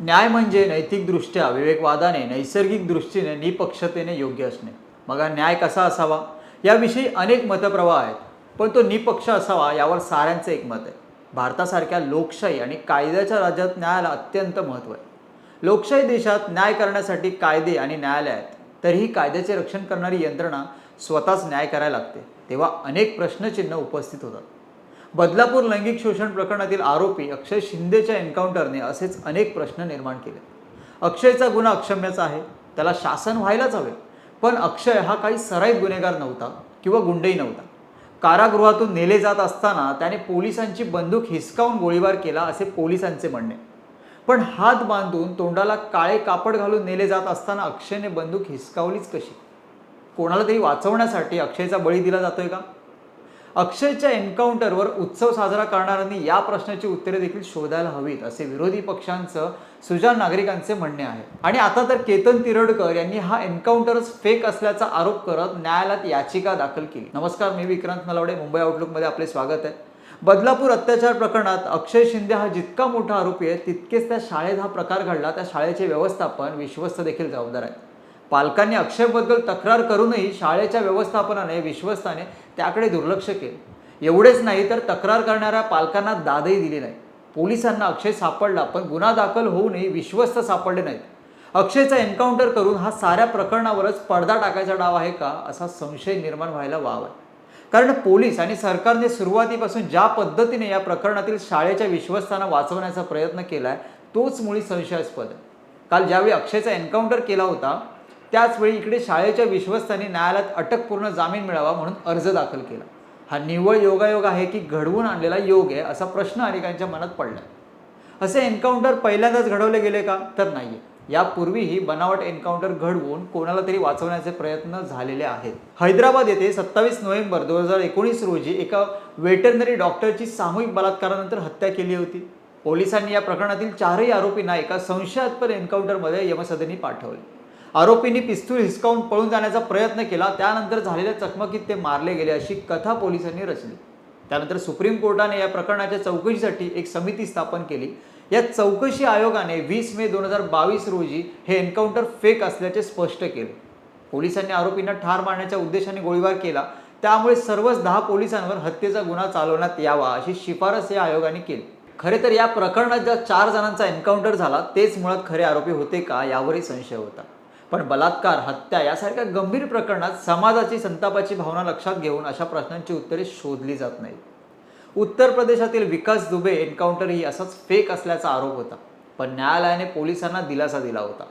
न्याय म्हणजे नैतिकदृष्ट्या विवेकवादाने नैसर्गिक दृष्टीने निपक्षतेने योग्य असणे. मग न्याय कसा असावा? याविषयी अनेक मतप्रवाह आहेत पण तो निपक्ष असावा यावर साऱ्यांचं एक मत आहे. भारतासारख्या लोकशाही आणि कायद्याच्या राज्यात न्यायाला अत्यंत महत्त्व आहे. लोकशाही देशात न्याय करण्यासाठी कायदे आणि न्यायालय आहेत तरीही कायद्याचे रक्षण करणारी यंत्रणा स्वतःच न्याय करायला लागते तेव्हा अनेक प्रश्नचिन्ह उपस्थित होतात. बदलापूर लैंगिक शोषण प्रकरणातील आरोपी अक्षय शिंदेच्या एन्काउंटरने असेच अनेक प्रश्न निर्माण केले. अक्षयचा गुन्हा अक्षम्याचा आहे. त्याला शासन व्हायलाच हवे. पण अक्षय हा काही सराईत गुन्हेगार नव्हता किंवा गुंडही नव्हता. कारागृहातून नेले जात असताना त्याने पोलिसांची बंदूक हिसकावून गोळीबार केला असे पोलिसांचे म्हणणे. पण हात बांधून तोंडाला काळे कापड घालून नेले जात असताना अक्षयने बंदूक हिसकावलीच कशी? कोणाला तरी वाचवण्यासाठी अक्षयचा बळी दिला जातोय का? अक्षयच्या एन्काउंटरवर उत्सव साजरा करणाऱ्यांनी या प्रश्नाची उत्तरे देखील शोधायला हवीत असे विरोधी पक्षांचं सुजाण नागरिकांचे म्हणणे आहे. आणि आता तर केतन तिरडकर यांनी हा एन्काउंटरच फेक असल्याचा आरोप करत न्यायालयात याचिका दाखल केली. नमस्कार मी विक्रांत नलावडे मुंबई आउटलुकमध्ये आपले स्वागत आहे. बदलापूर अत्याचार प्रकरणात अक्षय शिंदे हा जितका मोठा आरोपी आहे तितकेच त्या शाळेत हा प्रकार घडला त्या शाळेचे व्यवस्थापन विश्वस्त देखील जबाबदार आहेत. पालकांनी अक्षयबद्दल तक्रार करूनही शाळेच्या व्यवस्थापनाने विश्वस्ताने त्याकडे दुर्लक्ष केलं. एवढेच नाही तर तक्रार करणाऱ्या पालकांना दादही दिली नाही. पोलिसांना अक्षय सापडला पण गुन्हा दाखल होऊनही विश्वस्त सापडले नाहीत. अक्षयचा एन्काउंटर करून हा साऱ्या प्रकरणावरच पडदा टाकायचा डाव आहे का असा संशय निर्माण व्हायला वाव आहे. कारण पोलीस आणि सरकारने सुरुवातीपासून ज्या पद्धतीने या प्रकरणातील शाळेच्या विश्वस्तांना वाचवण्याचा प्रयत्न केला आहे तोच मुळी संशयास्पद आहे. काल ज्यावेळी अक्षयचा एन्काउंटर केला होता त्याचवेळी इकडे शाळेच्या विश्वस्तांनी न्यायालयात अटकपूर्ण जामीन मिळावा म्हणून अर्ज दाखल केला. हा निव्वळ योगायोग आहे की घडवून आणलेला योग आहे असा प्रश्न अनेकांच्या मनात पडला. असे एन्काउंटर पहिल्यांदाच घडवले गेले का? तर नाही यापूर्वीही बनावट एन्काउंटर घडवून कोणाला तरी वाचवण्याचे प्रयत्न झालेले आहेत. हैदराबाद येथे सत्तावीस नोव्हेंबर दोन हजार एकोणीस रोजी एका वेटरनरी डॉक्टरची सामूहिक बलात्कारानंतर हत्या केली होती. पोलिसांनी या प्रकरणातील चारही आरोपींना एका संशयास्पद एन्काउंटरमध्ये यमसदनी पाठवले. आरोपींनी पिस्तूल हिसकावून पळून जाण्याचा प्रयत्न केला. त्यानंतर झालेल्या चकमकीत ते मारले गेले अशी कथा पोलिसांनी रचली. त्यानंतर सुप्रीम कोर्टाने या प्रकरणाच्या चौकशीसाठी एक समिती स्थापन केली. या चौकशी आयोगाने वीस मे दोन हजार बावीस रोजी हे एन्काउंटर फेक असल्याचे स्पष्ट केले. पोलिसांनी आरोपींना ठार मारण्याच्या उद्देशाने गोळीबार केला. त्यामुळे सर्वच दहा पोलिसांवर हत्येचा गुन्हा चालवण्यात यावा अशी शिफारस या आयोगाने केली. खरे तर या प्रकरणात ज्या चार जणांचा एन्काउंटर झाला तेच मुळात खरे आरोपी होते का यावरही संशय होता. पण बलात्कार हत्या यासारख्या गंभीर प्रकरणात समाजाची संतापाची भावना लक्षात घेऊन अशा प्रश्नांची उत्तरे शोधली जात नाहीत. उत्तर प्रदेशातील विकास दुबे एन्काउंटर ही असाच फेक असल्याचा आरोप होता. पण न्यायालयाने पोलिसांना दिलासा दिला होता.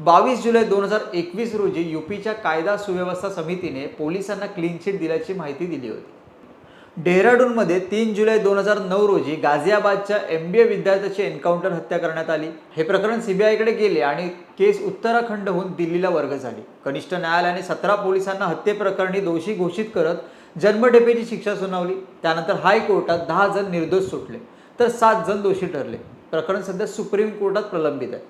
बावीस जुलै दोन हजार एकवीस रोजी युपीच्या कायदा सुव्यवस्था समितीने पोलिसांना क्लीन चिट दिल्याची माहिती दिली होती. डेहराडूनमध्ये तीन जुलै दोन हजार नऊ रोजी गाझियाबादच्या एम बी ए विद्यार्थ्याची एन्काउंटर हत्या करण्यात आली. हे प्रकरण सीबीआयकडे गेले आणि केस उत्तराखंडहून दिल्लीला वर्ग झाली. कनिष्ठ न्यायालयाने सतरा पोलिसांना हत्येप्रकरणी दोषी घोषित करत जन्मठेपेची शिक्षा सुनावली. त्यानंतर हायकोर्टात दहा जण निर्दोष सुटले तर सात जण दोषी ठरले. प्रकरण सध्या सुप्रीम कोर्टात प्रलंबित आहे.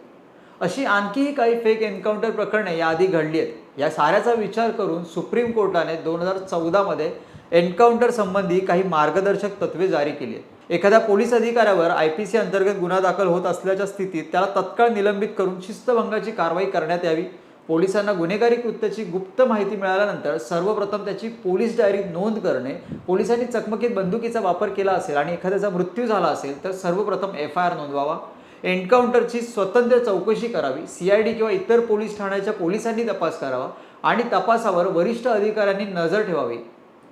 अशी आणखीही काही फेक एन्काउंटर प्रकरणे याआधी घडली आहेत. या साऱ्याचा विचार करून सुप्रीम कोर्टाने दोन हजार चौदामध्ये एन्काउंटर संबंधी काही मार्गदर्शक तत्वे जारी केली आहेत. एखाद्या पोलीस अधिकाऱ्यावर आय पी सी अंतर्गत गुन्हा दाखल होत असल्याच्या स्थितीत त्याला तत्काळ निलंबित करून शिस्तभंगाची कारवाई करण्यात यावी. पोलिसांना गुन्हेगारी कृत्याची गुप्त माहिती मिळाल्यानंतर सर्वप्रथम त्याची पोलीस डायरीत नोंद करणे पोलिसांनी चकमकीत बंदुकीचा वापर केला असेल आणि एखाद्याचा मृत्यू झाला असेल तर सर्वप्रथम एफ आय आर नोंदवावा. एन्काउंटरची स्वतंत्र चौकशी करावी. सी आय डी किंवा इतर पोलीस ठाण्याच्या पोलिसांनी तपास करावा आणि तपासावर वरिष्ठ अधिकाऱ्यांनी नजर ठेवावी.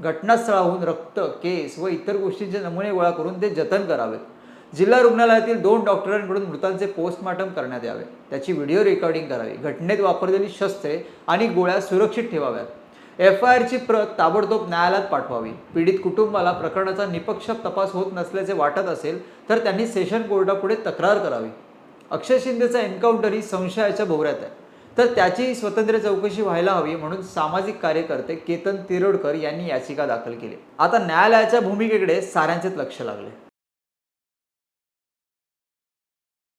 घटनास्थळाहून रक्त केस व इतर गोष्टींचे नमुने गोळा करून ते जतन करावेत जिल्हा रुग्णालयातील दोन डॉक्टरांकडून मृतांचे पोस्टमॉर्टम करण्यात यावे. त्याची व्हिडिओ रेकॉर्डिंग करावी. घटनेत वापरलेली शस्त्रे आणि गोळ्या सुरक्षित ठेवाव्यात. एफ आय आरची प्रत ताबडतोब न्यायालयात पाठवावी. पीडित कुटुंबाला प्रकरणाचा निपक्ष तपास होत नसल्याचे वाटत असेल तर त्यांनी सेशन कोर्टापुढे तक्रार करावी. अक्षय शिंदेचा एन्काउंटर ही संशयाच्या भोवऱ्यात आहे. तर त्याची स्वतंत्र चौकशी व्हायला हवी म्हणून सामाजिक कार्यकर्ते केतन तिरोडकर यांनी याचिका दाखल केली. आता न्यायालयाच्या भूमिकेकडे साऱ्यांचेच लक्ष लागले.